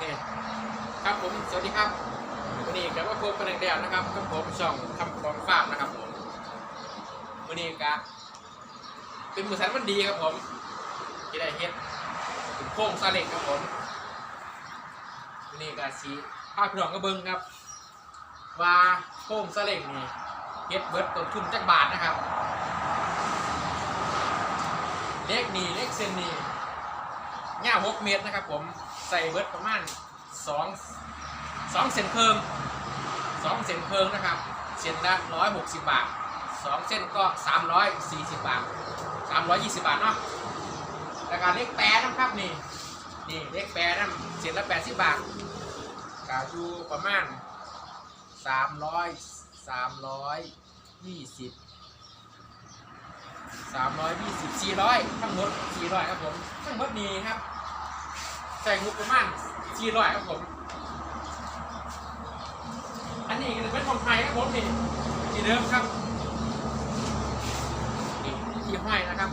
เคครับผมสวัสดีครับวันนี้กับว่าพบกันอีกแล้วนะครับกับผมช่องคำกองฟาร์มนะครับผมวันนี้กะเป็นมือสันวันดีครับผมที่ได้เฮ็ดโค้งซาเล็กครับผมวันนี้กะสีภาพี่น้องก็เบิงครับ ว่าโค้งซาเล็กนี่เฮ็ดเบิร์ดต้นทุนจักบาทนะครับเลขนี่เลขเซนนี่ เงาหกเมตรนะครับผมใส่เบิร์ดประมาณสองสองเซนเพิงสองเซนเพิงนะครับเซนละร้อยหกสิบบาทสองเส้นก็สามร้อยสี่สิบบาทสามร้อยยี่สิบบาทเนาะแล้วก็เลขแปดนะครับนี่นี่เลขแปดนั่นเซนละแปดสิบบาทกาอยู่ประมาณสามร้อย สามร้อยยี่สิบสี่ร้อยทั้งหมดสี่ร้อยครับผมทั้งหมดนี้ครับใส่งบประมาณสี่ร้อยครับผม อันนี้ก็เป็นของไทยครับผมนี่ที่เดิมครับนี่ที่ห้อยนะครับ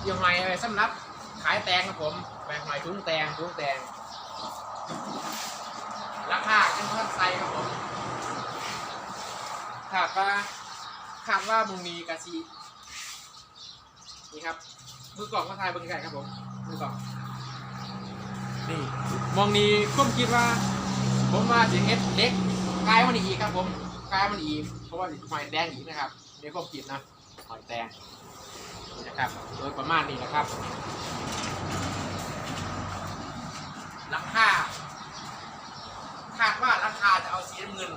ที่ห้อยอาไว้สำหรับขายแตงครับผมแบงหอยถุงแตงถุงแตงราคาเป็นพันไซครับผมคาดว่าคาดว่ามุงมีกะชี นี่ครับ มือกล่องก็ทายเบนไก่ครับผม มือกล่อง นี่ มองนี้ผมคิดว่า ผมว่าสิเฮ็ดเล็กกลายมันอีกครับผมกลายมันอีก เพราะว่าสิหอยแดงอีกนะครับนี่ผมคิดนะหอยแดงนะครับ โดยประมาณนี้นะครับราคาคาดว่าราคาจะเอาสีน้ำเงิน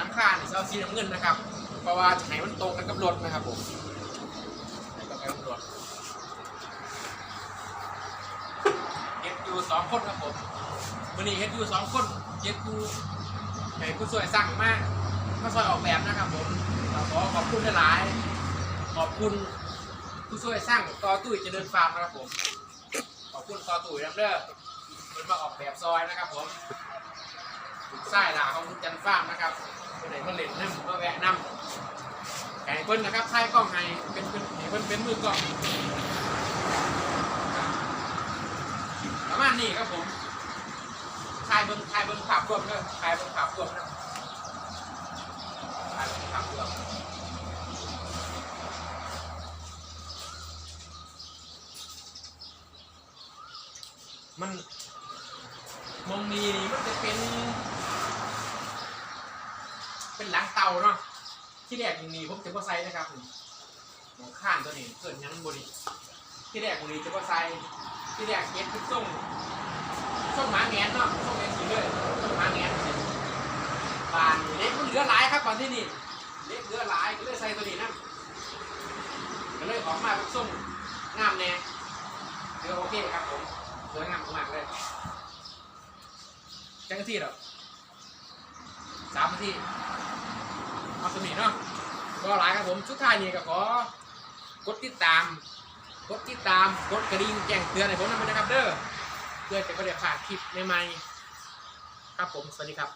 ราคาเนี่ยจะเอาสีน้ำเงินนะครับ เพราะว่าจะให้มันตรงกันกับรถนะครับผม กับตำรวจเฮ็ด อยู่สองคนครับผมวันนี้เฮ็ดอยู่สองคนเฮ็ดอยู่ให้ผู้ช่วยสั่งมากมาช่วยออกแบบนะครับผมขอขอบคุณหลายขอบคุณผู้ช่วยสร้างต่อตุ้ยเจริญฟาร์มนะครับผม ขอบคุณต่อตุ้ยน้ำเด้อเป็นมาออกแบบซอยนะครับผมถูกไส้หลาของคุณจันฟาร์มนะครับเป็นไหนมาเล่นน้ำมาแวะน้ำไก่เพิ่นนะครับถ่ายกล้องให้เป็นเป็นให้เพิ่นเป็นมือกล้องประมาณ นี้ครับผมถ่ายเบิ่งถ่ายเบิ่งภาพรวมเด้อถ่ายเบิ่งภาพรวมนะถ่ายเบิ่งภาพรวมมันมองนีนี่มันจะเป็น เป็นหลังเตาเนาะที่แรกมึงนีผมจะบ่ใส่นะครับผมหมองข้านตัวนี้เกิดยังบนี่ ที่แรกมึงนี้จะบ่ใส่ที่แรกเก็บคือส่งส่งหมาแงนเนาะส่งแงนสีเลยส่งหมาแงนบานเล็กมันเหลือหลายครับตอนที่นี่เล็กเหลือหลายก็เลยใส่ตัวนี้นะก็เลยออกมาเป็นส่งงามแน่เดี๋ยวโอเคครับผมสวยงามมากเลยจังที่หรอสามทีเอาสมีเนาะก็หลายครับผม สุดท้ายนี่ก็ขอกดติดตาม กดติดตามกดกระดิ่งแจ้งเตือนให้ผมนำไปนะครับเด้อเพื่อจะไม่ได้พลาดคลิปใหม่ๆครับผมสวัสดีครับ